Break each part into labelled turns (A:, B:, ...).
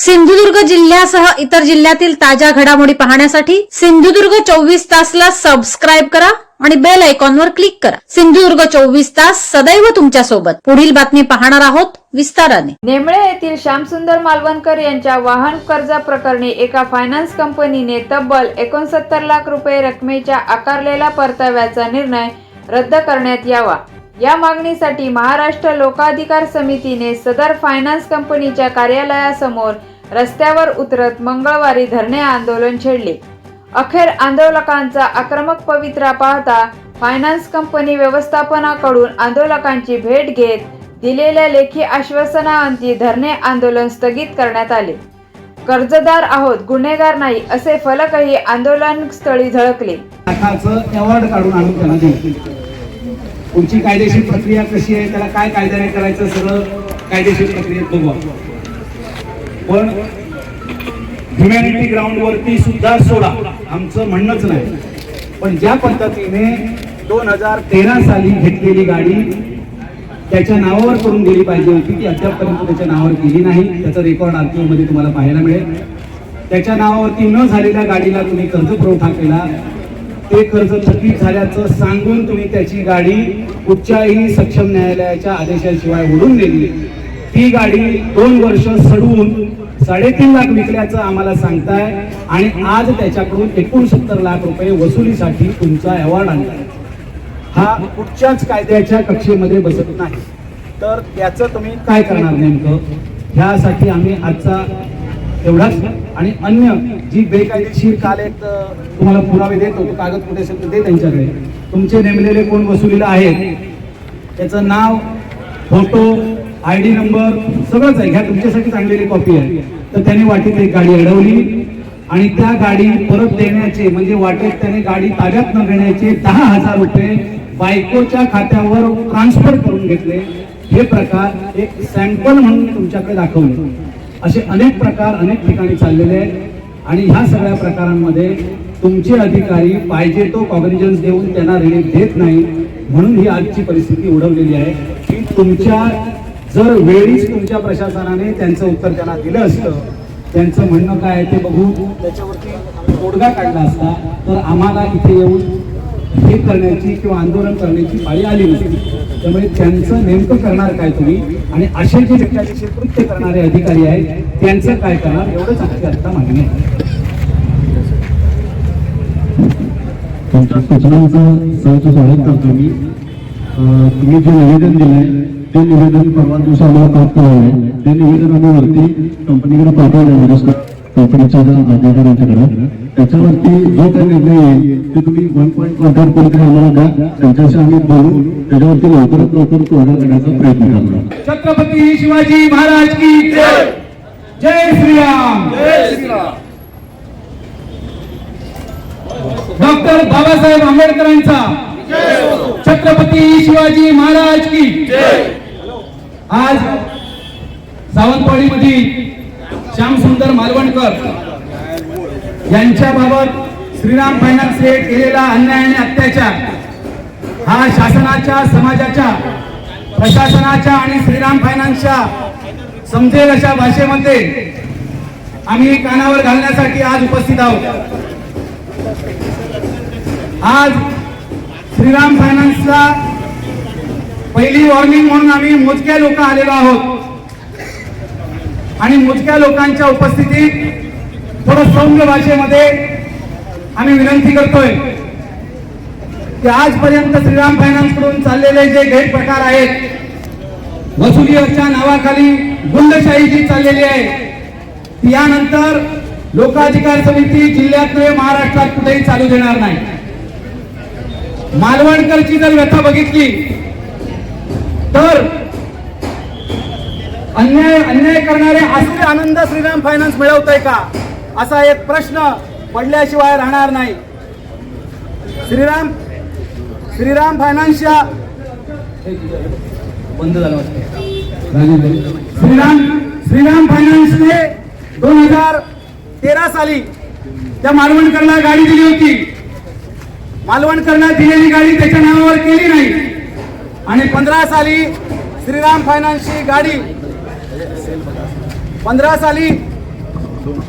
A: सिंधुदुर्ग जिल्ह्यासह इतर जिल्ह्यातील ताज्या घडामोडी पाहण्यासाठी सिंधुदुर्ग चोवीस तासला सबस्क्राईब करा आणि बेल आयकॉनवर क्लिक करा. सिंधुदुर्ग चोवीस तास सदैव तुमच्यासोबत पुढील बातमी पाहणार आहोत विस्ताराने.
B: नेमळे येथील श्यामसुंदर मालवणकर यांच्या वाहन कर्जा प्रकरणी एका फायनान्स कंपनीने तब्बल एकोणसत्तर लाख रुपये रकमेच्या आकारलेला परताव्याचा निर्णय रद्द करण्यात यावा. या मागणीसाठी महाराष्ट्र लोकाधिकार समितीने सदर फायनान्स कंपनीच्या कार्यालयासमोर रस्त्यावर उतरत मंगळवारी धरणे आंदोलन छेडले. अखेर आंदोलकांचा आक्रमक पवित्रा पाहता फायनान्स कंपनी व्यवस्थापनाकडून आंदोलकांची भेट घेत दिलेल्या लेखी आश्वासनाअंती धरणे आंदोलन स्थगित करण्यात आले. कर्जदार आहोत गुन्हेगार नाही असे फलकही आंदोलन स्थळी झळकले
C: अवॉर्ड काढून आणून त्यांना तुमची कायदेशीर प्रक्रिया कशी आहे त्याला काय कायद्याने करायचं सगळं कायदेशीर प्रक्रियेत बघू पण ह्युमॅनिटी ग्राउंड वरती सुद्धा सोडा. आमचं म्हणणंच नाही. पण ज्या पद्धतीने दोन हजार तेरा साली घेतलेली गाडी त्याच्या नावावर करून गेली पाहिजे होती ती अद्यापपर्यंत त्याच्या नावावर केली नाही. त्याचं रेकॉर्ड आरटीओ मध्ये तुम्हाला पाहायला मिळेल. त्याच्या नावावरती न झालेल्या गाडीला तुम्ही कर्ज पुरवठा केला. ते कर्ज थकीत झाल्याचं सांगून तुम्ही त्याची गाडी कुठच्याही सक्षम न्यायालयाच्या आदेशाशिवाय ओढून नेली. ती गाडी दोन वर्ष सडवून साडेतीन लाख विकल्याचं आम्हाला सांगताय आणि आज त्याच्याकडून एकोणसत्तर लाख रुपये वसुलीसाठी तुमचा अवॉर्ड आणलाय हा कुठच्याच कायद्याच्या कक्षेमध्ये बसत नाही. तर त्याचं तुम्ही काय करणार नेमकं? ह्यासाठी आम्ही आजचा एवढाच आणि अन्य जी बेकायदेशीर काल एक तुम्हाला पुरावे देतो तो कागद कुठे असेल तर दे त्यांच्याकडे. तुमचे नेमलेले कोण वसुलीला आहेत? त्याचं नाव फोटो आय डी नंबर सगळंच आहे. ह्या तुमच्यासाठी चांगलेली कॉपी आहे. तर त्याने वाटेत एक गाडी अडवली आणि त्या गाडी परत देण्याचे म्हणजे वाटेत त्याने गाडी ताब्यात न घेण्याचे दहा हजार रुपये बायकोच्या खात्यावर ट्रान्सफर करून घेतले. हे प्रकार एक सॅम्पल म्हणून तुमच्याकडे दाखवले. असे अनेक प्रकार अनेक ठिकाणी चाललेले आहेत. आणि ह्या सगळ्या प्रकारांमध्ये तुमचे अधिकारी पाहिजे तो कॉग्निजन्स देऊन त्यांना रिलीफ देत नाही म्हणून ही आजची परिस्थिती उडवलेली आहे. की तुमच्या जर वेळीच तुमच्या प्रशासनाने त्यांचं उत्तर त्यांना दिलं असतं त्यांचं म्हणणं काय आहे ते बघून त्याच्यावरती तोडगा काढला असता तर आम्हाला इथे येऊन हे करण्याची किंवा आंदोलन करण्याची पाळी आली नसती. त्यामुळे त्यांचं नेमकं करणार काय तुम्ही? आणि असे जे बेकायदेशीर कृत्य करणारे अधिकारी आहेत त्यांचं काय करणार? एवढंच आमची आता मागणी आहे.
D: तुमच्या सूचनांचं स्वागत करतो मी. तुम्ही जे निवेदन दिलंय ते निवेदन परवा दिवशी आम्हाला प्राप्त झालंय ते निवेदन आम्ही वरती कंपनीकडे म्हणजे कंपनीच्या अधिकाऱ्यांच्याकडे त्याच्यावरती जो काही निर्णय येईल ते तुम्ही वन पॉईंट कॉन्ट्रॅक्ट कोणीतरी आम्हाला द्या. त्यांच्याशी आम्ही बोलू. त्याच्यावरती लवकरात लवकर तोडगा काढण्याचा प्रयत्न करणार
C: छत्रपती शिवाजी महाराज की जय. जय श्रीराम. डॉक्टर बाबासाहेब आंबेडकरांचा. छत्रपती शिवाजी महाराज की आज सावंतवाडी मधील श्यामसुंदर मालवणकर यांच्या बाबत श्रीराम फायनान्सने केलेला अन्याय आणि अत्याचार हा शासनाच्या समाजाच्या प्रशासनाच्या आणि श्रीराम फायनान्सच्या समजेल अशा भाषेमध्ये आम्ही कानावर घालण्यासाठी आज उपस्थित आहोत. आज श्रीराम फायनान्सला पहिली वॉर्निंग म्हणून आम्ही मोजक्या लोक आलेलो आहोत. आणि मोजक्या लोकांच्या उपस्थितीत थोडं सौम्य भाषेमध्ये आम्ही विनंती करतोय की आजपर्यंत श्रीराम फायनान्सकडून चाललेले जे गैरप्रकार आहेत वसुलीच्या नावाखाली गुंडशाही जी चाललेली आहे. ती यानंतर लोकाधिकार समिती जिल्ह्यात नव्हे महाराष्ट्रात कुठेही चालू देणार नाही. मालवणकरची जर व्यथा बघितली तर अन्याय अन्याय करणारे असले आनंद श्रीराम फायनान्स मिळवतोय का? असा एक प्रश्न पडल्याशिवाय राहणार नाही. श्रीराम श्रीराम फायनान्सच्या बंद झालं श्रीराम श्रीराम फायनान्सने दोन हजार तेरा साली त्या मालवणकरला गाडी दिली होती. मालवणकरला दिलेली गाडी त्याच्या नावावर केली नाही. आणि पंधरा साली श्रीराम फायनान्सची गाडी. पंधरा साली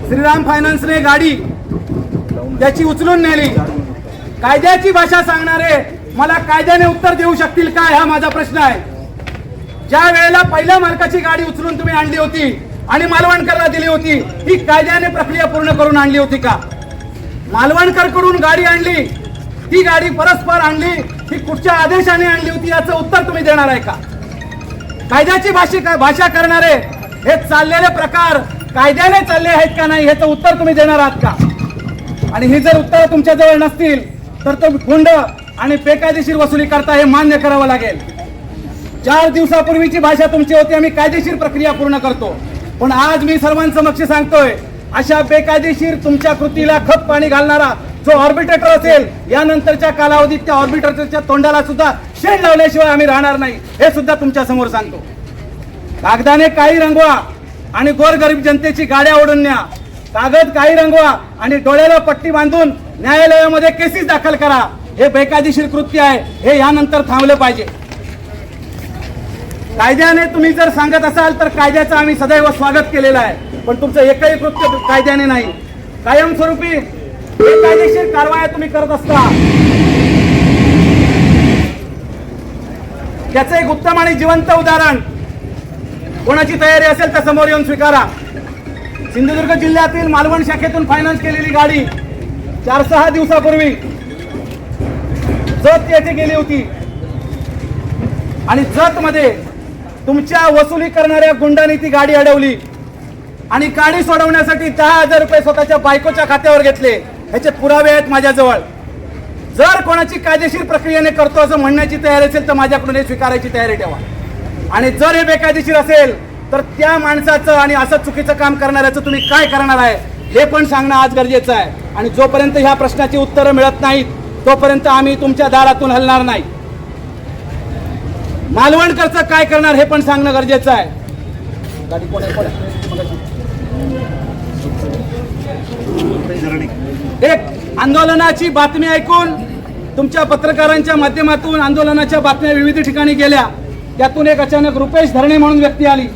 C: श्रीराम फायनान्सने गाडी त्याची उचलून नेली. कायद्याची भाषा सांगणारे मला कायद्याने उत्तर देऊ शकतील काय हा माझा प्रश्न आहे. ज्या वेळेला पहिल्या मालकाची गाडी उचलून तुम्ही आणली होती आणि मालवणकरला दिली होती ही कायद्याने प्रक्रिया पूर्ण करून आणली होती का? मालवणकरकडून गाडी आणली ती गाडी परस्पर आणली ही कुठच्या आदेशाने आणली होती याचं उत्तर तुम्ही देणार आहे का? कायद्याची भाषा भाषा करणारे हे चाललेले प्रकार कायद्याने चालले आहेत का नाही याचं उत्तर तुम्ही देणार आहात का? आणि ही जर उत्तर तुमच्याजवळ नसतील तर तो गुंड आणि बेकायदेशीर वसुली करता हे मान्य करावं लागेल. चार दिवसापूर्वीची भाषा तुमची होती आम्ही कायदेशीर प्रक्रिया पूर्ण करतो. पण आज मी सर्वांसमक्ष सांगतोय अशा बेकायदेशीर तुमच्या कृतीला खप पाणी घालणारा जो ऑर्बिटेटर असेल यानंतरच्या कालावधीत त्या ऑर्बिट्रेटरच्या तोंडाला सुद्धा शेड लावल्याशिवाय आम्ही राहणार नाही. हे सुद्धा तुमच्यासमोर सांगतो. कागदाने काही रंगवा आणि गोरगरीब जनतेची गाड्या ओढून न्या. कागद काही रंगवा आणि डोळ्याला पट्टी बांधून न्यायालयामध्ये केसेस दाखल करा. हे बेकायदेशीर कृत्य आहे. हे यानंतर थांबलं पाहिजे. कायद्याने तुम्ही जर सांगत असाल तर कायद्याचं आम्ही सदैव स्वागत केलेलं आहे. पण तुमचं एकही कृत्य कायद्याने नाही. कायमस्वरूपी बेकायदेशीर कारवाया तुम्ही करत असता. त्याचं एक उत्तम आणि जिवंत उदाहरण. कोणाची तयारी असेल तर समोर येऊन स्वीकारा. सिंधुदुर्ग जिल्ह्यातील मालवण शाखेतून फायनान्स केलेली गाडी चार सहा दिवसापूर्वी जत येथे गेली होती. आणि जत मध्ये तुमच्या वसुली करणाऱ्या गुंडांनी ती गाडी अडवली. आणि गाडी सोडवण्यासाठी दहा हजार रुपये स्वतःच्या बायकोच्या खात्यावर घेतले. ह्याचे पुरावे आहेत माझ्याजवळ. जर कोणाची कायदेशीर प्रक्रियेने करतो असं म्हणण्याची तयारी असेल तर माझ्याकडून हे स्वीकारायची तयारी ठेवा. आणि जर हे बेकायदेशीर असेल तर त्या माणसाचं आणि असं चुकीचं काम करणाऱ्याचं तुम्ही काय करणार आहे हे पण सांगणं आज गरजेचं आहे. आणि जोपर्यंत ह्या प्रश्नाची उत्तरं मिळत नाहीत तोपर्यंत आम्ही तुमच्या दारातून हलणार नाही. मालवणकरचं काय करणार हे पण सांगणं गरजेचं आहे. एक आंदोलनाची बातमी ऐकून तुमच्या पत्रकारांच्या माध्यमातून आंदोलनाच्या बातम्या विविध ठिकाणी गेल्या. त्यातून एक अचानक रुपेश धरणे म्हणून व्यक्ती आली.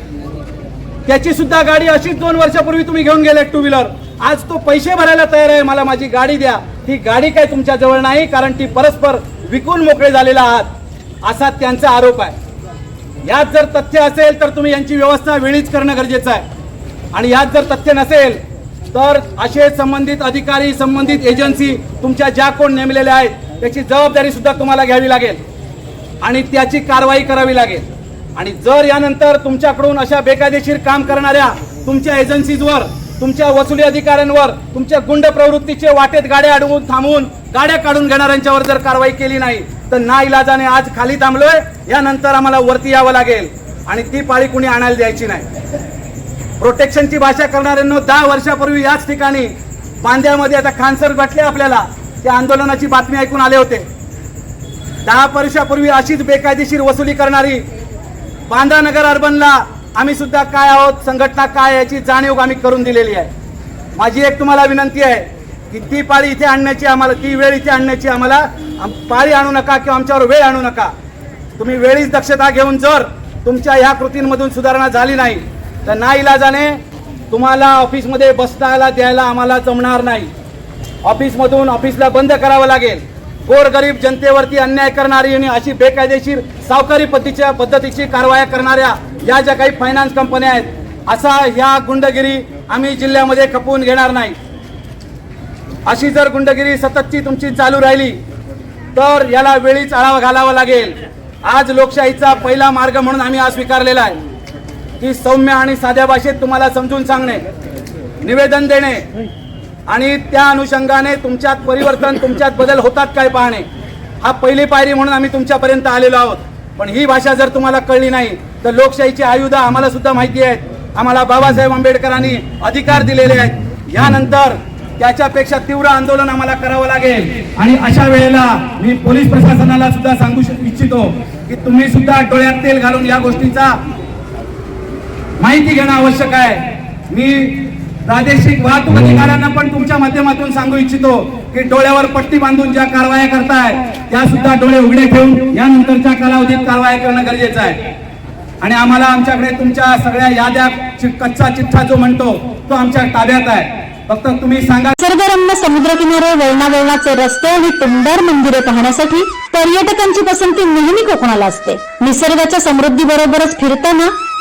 C: त्याची सुद्धा गाडी अशीच दोन वर्षापूर्वी तुम्ही घेऊन गेले टू व्हीलर आज तो पैसे भरायला तयार आहे. मला माझी गाडी द्या. ही गाडी काय तुमच्या जवळ नाही कारण ती परस्पर विकून मोकळे झालेला आहात. असा त्यांचा आरोप आहे. यात जर तथ्य असेल तर तुम्ही यांची व्यवस्था वेळीच करणं गरजेचं आहे. आणि यात जर तथ्य नसेल तर असे संबंधित अधिकारी संबंधित एजन्सी तुमच्या ज्या कोण नेमलेल्या आहेत त्याची जबाबदारी सुद्धा तुम्हाला घ्यावी लागेल आणि त्याची कारवाई करावी लागेल. आणि जर यानंतर तुमच्याकडून अशा बेकायदेशीर काम करणाऱ्या तुमच्या एजन्सीजवर तुमच्या वसुली अधिकाऱ्यांवर तुमच्या गुंड प्रवृत्तीचे वाटेत गाड्या अडवून थांबवून गाड्या काढून घेणाऱ्यांच्यावर जर कारवाई केली नाही तर ना इलाजाने आज खाली थांबलोय यानंतर आम्हाला वरती यावं लागेल आणि ती पाळी कुणी आणायला द्यायची नाही. प्रोटेक्शनची भाषा करणाऱ्यांनो दहा वर्षापूर्वी याच ठिकाणी बांद्यामध्ये आता खानसर भेटले आपल्याला. त्या आंदोलनाची बातमी ऐकून आले होते. दहा वर्षापूर्वी अशीच बेकायदेशीर वसुली करणारी बांदा नगर अर्बनला आम्ही सुद्धा काय आहोत संघटना काय याची जाणीव आम्ही करून दिलेली आहे. माझी एक तुम्हाला विनंती आहे की ती पाळी इथे आणण्याची आम्हाला ती वेळ इथे आणण्याची आम्हाला आम- पाळी आणू नका किंवा आमच्यावर वेळ आणू नका. तुम्ही वेळीच दक्षता घेऊन जर तुमच्या ह्या कृतींमधून सुधारणा झाली नाही तर ना इलाजाने तुम्हाला ऑफिसमध्ये बसतायला द्यायला आम्हाला जमणार नाही. ऑफिसमधून ऑफिसला बंद करावं लागेल. गोरगरीब जनतेवरती अन्याय करणारी आणि अशी बेकायदेशीर सावकारी पद्धतीच्या पद्धतीची कारवाया करणाऱ्या या ज्या काही फायनान्स कंपन्या आहेत असा ह्या गुंडगिरी आम्ही जिल्ह्यामध्ये खपवून घेणार नाही. अशी जर गुंडगिरी सततची तुमची चालू राहिली तर याला वेळीच आळावा घालावा लागेल. आज लोकशाहीचा पहिला मार्ग म्हणून आम्ही आज स्वीकारलेला आहे. ती सौम्य आणि साध्या भाषेत तुम्हाला समजून सांगणे निवेदन देणे आणि त्या अनुषंगाने तुमच्यात परिवर्तन तुमच्यात बदल होतात काय पाहणे हा पहिली पायरी म्हणून आम्ही तुमच्यापर्यंत आलेलो आहोत. पण ही भाषा जर तुम्हाला कळली नाही तर लोकशाहीची आयुधा आम्हाला सुद्धा माहिती आहेत आम्हाला बाबासाहेब आंबेडकरांनी अधिकार दिलेले आहेत. यानंतर त्याच्यापेक्षा तीव्र आंदोलन आम्हाला करावं लागेल. आणि अशा वेळेला मी पोलीस प्रशासनाला सुद्धा सांगू इच्छितो की तुम्ही सुद्धा डोळ्यात तेल घालून या गोष्टीचा माहिती घेणं आवश्यक आहे. मी प्रादेशिक वाहतूक अधिकाऱ्यांना पण तुमच्या माध्यमातून सांगू इच्छितो की डोळ्यावर पट्टी बांधून ज्या कारवाया करताय त्या सुद्धा डोळे उघडे ठेवून यानंतरच्या कालावधीत कारवाया करणं गरजेचं आहे. आणि आम्हाला आमच्याकडे तुमच्या सगळ्या याद्या चि- कच्चा चिठ्ठा जो म्हणतो तो आमच्या ताब्यात आहे. फक्त तुम्ही सांगा
A: निसर्गरम्य समुद्रकिनारे वळणावळणाचे रस्ते आणि टुमदार मंदिरे पाहण्यासाठी पर्यटकांची पसंती नेहमी कोकणाला असते. निसर्गाच्या समृद्धी बरोबरच फिरताना